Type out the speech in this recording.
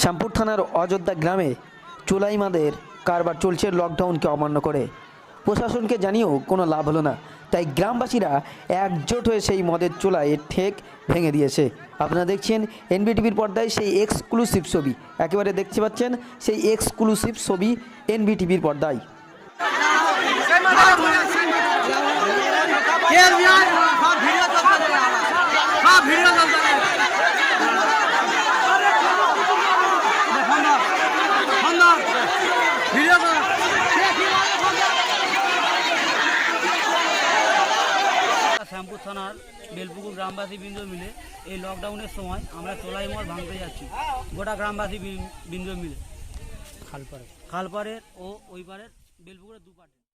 শ্যামপুর থানার অযোধ্যা গ্রামে চুলাইমাদের কারবার চলছে লকডাউনকে অমান্য করে। প্রশাসনকে জানিয়েও কোনো লাভ হলো না। তাই গ্রামবাসীরা একজোট হয়ে সেই মদের চোলায় ঠেক ভেঙে দিয়েছে। আপনারা দেখছেন এনবিটিভির পর্দায় সেই এক্সক্লুসিভ ছবি। একেবারে দেখতে পাচ্ছেন সেই এক্সক্লুসিভ ছবি এনবিটিভির পর্দায়। ভিডিও চলছে সব ভিডিও চলছে সুন্দর সুন্দর ভিডিও কর শ্যামপুর থানার বেলপুকুর গ্রামবাসী বৃন্দ মিলে এই লকডাউনের সময় আমরা চোলাই মল ভাঙতে যাচ্ছি। গোটা গ্রামবাসী বৃন্দ মিলে। খালপাড়ে। খালপাড়ের ও ওই পাড়ের বেলপুকুরের দুপাড়ে